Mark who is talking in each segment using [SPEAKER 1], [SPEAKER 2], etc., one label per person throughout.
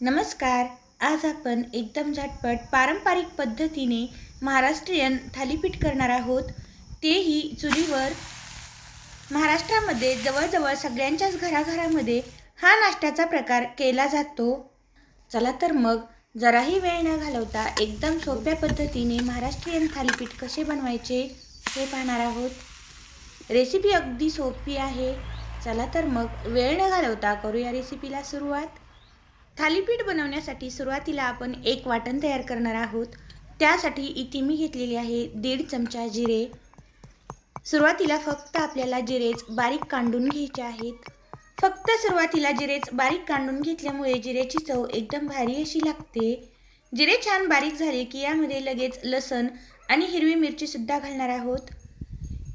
[SPEAKER 1] नमस्कार. आज आपण एकदम झटपट पारंपरिक पद्धतीने महाराष्ट्रीयन थालीपीठ करणार आहोत. तेही चुलीवर. महाराष्ट्रामध्ये जवळजवळ सगळ्यांच्याच घराघरामध्ये हा नाश्त्याचा प्रकार केला जातो. चला तर मग जराही वेळ न घालवता एकदम सोप्या पद्धतीने महाराष्ट्रीयन थालीपीठ कसे बनवायचे हे पाहणार आहोत. रेसिपी अगदी सोपी आहे. चला तर मग वेळ न घालवता करूया रेसिपीला सुरुवात. थालीपीठ बनवण्यासाठी सुरुवातीला आपण एक वाटण तयार करणार आहोत. त्यासाठी इथे मी घेतलेली आहे दीड चमचा जिरे. सुरुवातीला फक्त आपल्याला जिरेच बारीक कांडून घ्यायचे आहेत. फक्त सुरुवातीला जिरेच बारीक कांडून घेतल्यामुळे जिरेची चव एकदम भारी अशी लागते. जिरे छान बारीक झाले की यामध्ये लगेच लसण आणि हिरवी मिरचीसुद्धा घालणार आहोत.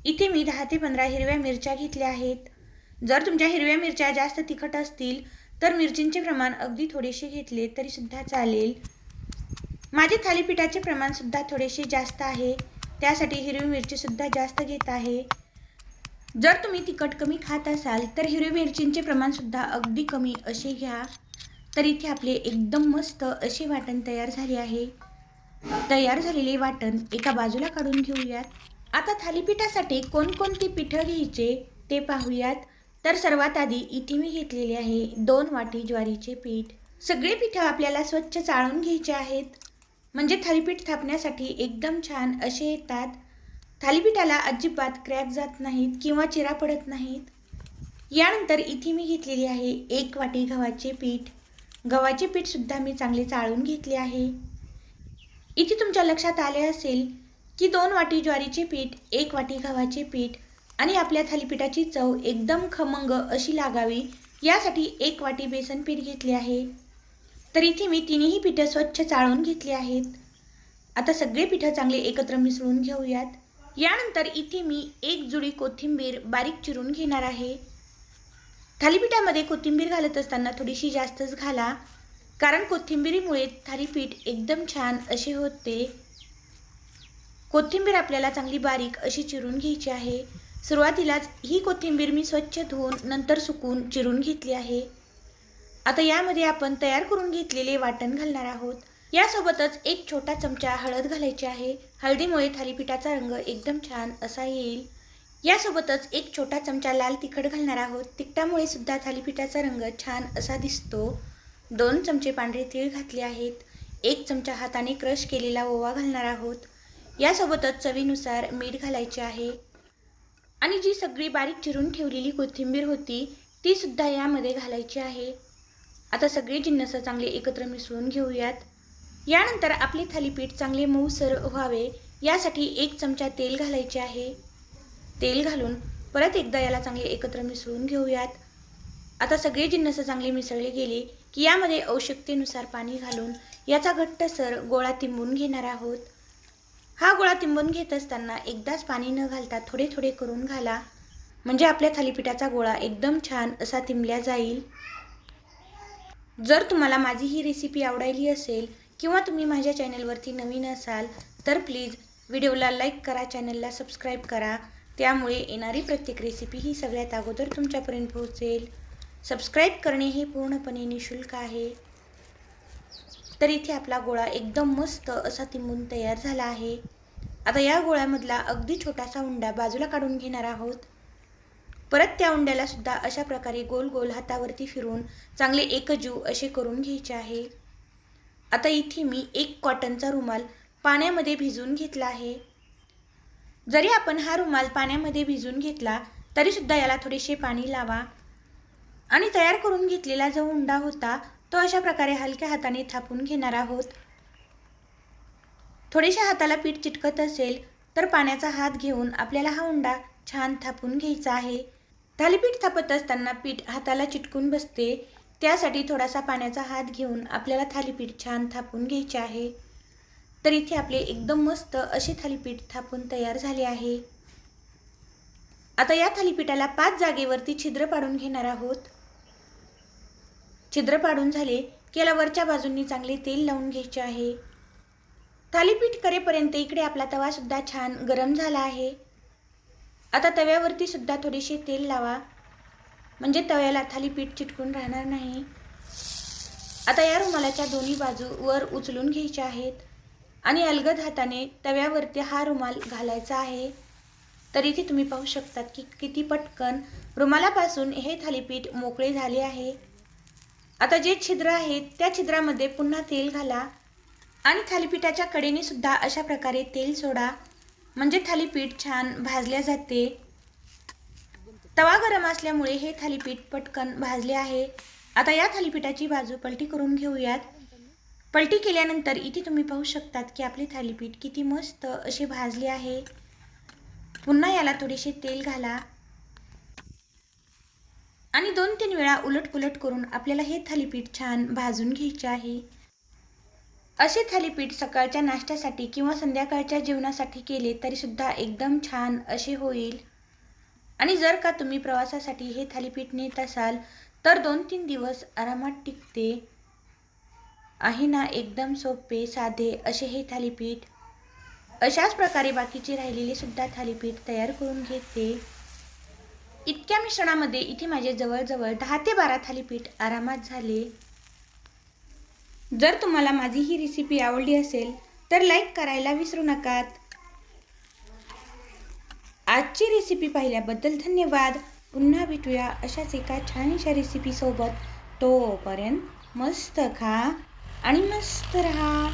[SPEAKER 1] इथे मी दहा ते पंधरा हिरव्या मिरच्या घेतल्या आहेत. जर तुमच्या हिरव्या मिरच्या जास्त तिखट असतील तर मिरचींचे प्रमाण अगदी थोडेसे घेतले तरीसुद्धा चालेल. माझे थालीपीठाचे प्रमाणसुद्धा थोडेसे जास्त आहे. त्यासाठी हिरवी मिरचीसुद्धा जास्त घेत आहे. जर तुम्ही तिखट कमी खात असाल तर हिरवी मिरचींचे प्रमाणसुद्धा अगदी कमी असे घ्या. तर इथे आपले एकदम मस्त असे वाटण तयार झाले आहे. तयार झालेले वाटण एका बाजूला काढून घेऊयात. आता थालीपीठासाठी कोणकोणती पिठं घ्यायचे ते पाहूयात. तर सर्वात आधी इथे मी घेतलेले आहे दोन वाटी ज्वारीचे पीठ. सगळे पिठं आपल्याला स्वच्छ चाळून घ्यायचे आहेत. म्हणजे थालीपीठ थापण्यासाठी एकदम छान असे येतात. थालीपीठाला अजिबात क्रॅक जात नाहीत किंवा चिरा पडत नाहीत. यानंतर इथे मी घेतलेली आहे एक वाटी गव्हाचे पीठ. गव्हाचे पीठसुद्धा मी चांगले चाळून घेतले आहे. इथे तुमच्या लक्षात आले असेल की दोन वाटी ज्वारीचे पीठ एक वाटी गव्हाचे पीठ आणि आपल्या थालीपीठाची चव एकदम खमंग अशी लागावी यासाठी एक वाटी बेसन पीठ घेतले आहे. तर इथे मी तिन्ही पिठं स्वच्छ चाळून घेतली आहेत. आता सगळे पिठं चांगले एकत्र मिसळून घेऊयात. यानंतर इथे मी एक जुडी कोथिंबीर बारीक चिरून घेणार आहे. थालीपीठामध्ये कोथिंबीर घालत असताना थोडीशी जास्तच घाला कारण कोथिंबीरीमुळे थालीपीठ एकदम छान असे होते. कोथिंबीर आपल्याला चांगली बारीक अशी चिरून घ्यायची आहे. सुरुवातीलाच ही कोथिंबीर मी स्वच्छ धुवून नंतर सुकून चिरून घेतली आहे. आता यामध्ये आपण तयार करून घेतलेले वाटण घालणार आहोत. यासोबतच एक छोटा चमचा हळद घालायची आहे. हळदीमुळे थालीपीठाचा रंग एकदम छान असा येईल. यासोबतच एक छोटा चमचा लाल तिखट घालणार आहोत. तिखटामुळे सुद्धा थालीपीठाचा रंग छान असा दिसतो. दोन चमचे पांढरे तीळ घातले आहेत. एक चमचा हाताने क्रश केलेला ओवा घालणार आहोत. यासोबतच चवीनुसार मीठ घालायचे आहे. आणि जी सगळी बारीक चिरून ठेवलेली कोथिंबीर होती ती सुद्धा यामध्ये घालायची आहे. आता सगळे जिन्नस चांगले एकत्र मिसळून घेऊयात. यानंतर आपले थालीपीठ चांगले मऊसर व्हावे यासाठी एक चमचा तेल घालायचे आहे. तेल घालून परत एकदा याला चांगले एकत्र मिसळून घेऊयात. आता सगळे जिन्नस चांगले मिसळले गेले की यामध्ये आवश्यकतेनुसार पाणी घालून याचा घट्ट सर गोळा तिंबून घेणार आहोत. हा गोळा तिंबून घेत असताना एकदाच पाणी न घालता थोडे थोडे करून घाला. म्हणजे आपल्या थालीपीठाचा गोळा एकदम छान असा तिंबल्या जाईल. जर तुम्हाला माझी ही रेसिपी आवडायली असेल किंवा तुम्ही माझ्या चॅनलवरती नवीन असाल तर प्लीज व्हिडिओला लाईक करा चॅनलला सबस्क्राईब करा. त्यामुळे येणारी प्रत्येक रेसिपी ही सगळ्यात अगोदर तुमच्यापर्यंत पोहोचेल. सबस्क्राईब करणे हे पूर्णपणे निशुल्क आहे. तर इथे आपला गोळा एकदम मस्त असा तिंबून तयार झाला आहे. आता या गोळ्यामधला अगदी छोटासा उंडा बाजूला काढून घेणार आहोत. परत त्या उंड्याला सुद्धा अशा प्रकारे गोल गोल हातावरती फिरून चांगले एकजीव असे करून घ्यायचे आहे. आता इथे मी एक कॉटनचा रुमाल पाण्यामध्ये भिजून घेतला आहे. जरी आपण हा रुमाल पाण्यामध्ये भिजून घेतला तरीसुद्धा याला थोडेसे पाणी लावा. आणि तयार करून घेतलेला जो उंडा होता तो अशा प्रकारे हलक्या हाताने थापून घेणार आहोत. थोडेशा हाताला पीठ चिटकत असेल तर पाण्याचा हात घेऊन आपल्याला हा उंडा छान थापून घ्यायचा आहे. थालीपीठ थापत असताना पीठ हाताला चिटकून बसते. त्यासाठी थोडासा पाण्याचा हात घेऊन आपल्याला थालीपीठ छान थापून घ्यायचे आहे. तर इथे आपले एकदम मस्त असे थालीपीठ थापून तयार झाले आहे. आता या थालीपीठाला पाच जागेवरती छिद्र पाडून घेणार आहोत. छिद्र पाडून झाले. की याला वरच्या बाजूंनी चांगले तेल लावून घ्यायचे आहे. थालीपीठ करेपर्यंत इकडे आपला तवासुद्धा छान गरम झाला आहे. आता तव्यावरती सुद्धा थोडेसे तेल लावा. म्हणजे तव्याला थालीपीठ चिटकून राहणार नाही. आता या रुमालाच्या दोन्ही बाजू वर उचलून घ्यायच्या आहेत. आणि अलगद हाताने तव्यावरती हा रुमाल घालायचा आहे. तर इथे तुम्ही पाहू शकतात की किती पटकन रुमालापासून हे थालीपीठ मोकळे झाले आहे. आता जे छिद्र आहेत त्या छिद्रामध्ये पुन्हा तेल घाला आणि थालीपीठाच्या कडेने सुद्धा अशा प्रकारे तेल सोडा. म्हणजे थालीपीठ छान भाजल्या जाते. तवा गरम असल्यामुळे हे थालीपीठ पटकन भाजले आहे. आता या थालीपीठाची बाजू पलटी करून घेऊयात. पलटी केल्यानंतर इथे तुम्ही पाहू शकतात की आपले थालीपीठ किती मस्त असे भाजले आहे. पुन्हा याला थोडेसे तेल घाला. आणि दोन तीन वेळा उलटपुलट करून आपल्याला हे थालीपीठ छान भाजून घ्यायचे आहे. असे थालीपीठ सकाळच्या नाश्त्यासाठी किंवा संध्याकाळच्या जेवणासाठी केले तरीसुद्धा एकदम छान असे होईल. आणि जर का तुम्ही प्रवासासाठी हे थालीपीठ नेत असाल तर दोन तीन दिवस आरामात टिकते. आहे ना एकदम सोपे साधे असे हे थालीपीठ? अशाच प्रकारे बाकीचे राहिलेले सुद्धा थालीपीठ तयार करून घेते. इतक्या मिश्रणामध्ये इथे माझे जवळजवळ दहा ते बारा थालीपीठ आरामात झाले. जर तुम्हाला माझी ही रेसिपी आवडली असेल तर लाईक करायला विसरू नकात. आजची रेसिपी पाहिल्याबद्दल धन्यवाद. पुन्हा भेटूया अशाच एका छानशा रेसिपीसोबत तोपर्यंत मस्त खा आणि मस्त रहा.